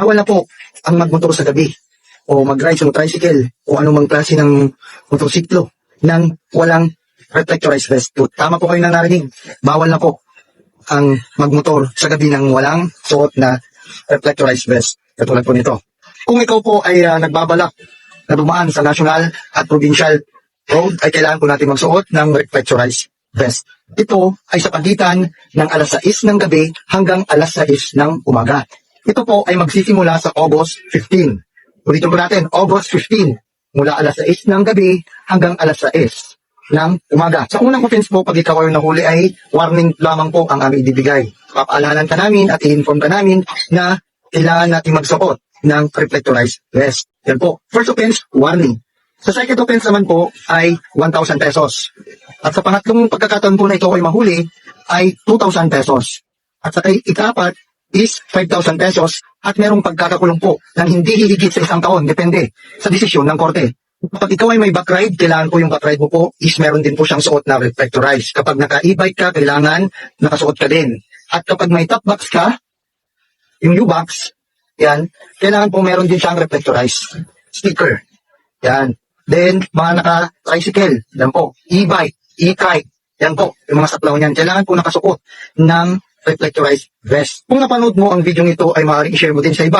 bawal na po ang magmotor sa gabi o mag-ride sa tricycle o anumang klase ng motorsiklo nang walang reflectorized vest. So, tama po kayo na narinig. Bawal na po ang magmotor sa gabi ng walang suot na reflectorized vest. Katulad po nito. Kung ikaw po ay ah, nagbabalak na dumaan sa national at provincial road, ay kailangan po natin magsuot ng reflectorized vest. Ito ay sa pagitan ng alas 6 ng gabi hanggang alas 6 ng umaga. Ito po ay magsisimula sa August 15. Ulitin po natin, August 15. Mula alas 6 ng gabi hanggang alas 6 ng umaga. Sa unang offense po, pag ikaw ay nahuli ay warning lamang po ang aming ibibigay. Papaalanan ka namin at i-inform ka namin na kailangan natin magsuot ng reflectorized vest. Yan po. First offense, warning. Sa second offense naman po ay 1,000 pesos. At sa pangatlong pagkakataon po na ito ay mahuli ay 2,000 pesos. At sa ikapat is 5,000 pesos at merong pagkakakulong po ng hindi hihigit sa isang taon, depende sa desisyon ng korte. Kapag ikaw ay may back ride, kailangan po yung back ride mo po is meron din po siyang suot na reflectorized. Kapag naka-e-bike ka, kailangan nakasuot ka din. At kapag may top box ka, yung U-box, yan, kailangan po meron din siyang reflectorized sticker. Yan. Then, mga naka-tricycle, yan po, e-bike, e-trike, yan po, yung mga saklaw niyan, kailangan po nakasuot ng reflectorized vest. Kung napanood mo ang video nito ay maaaring i-share mo din sa iba.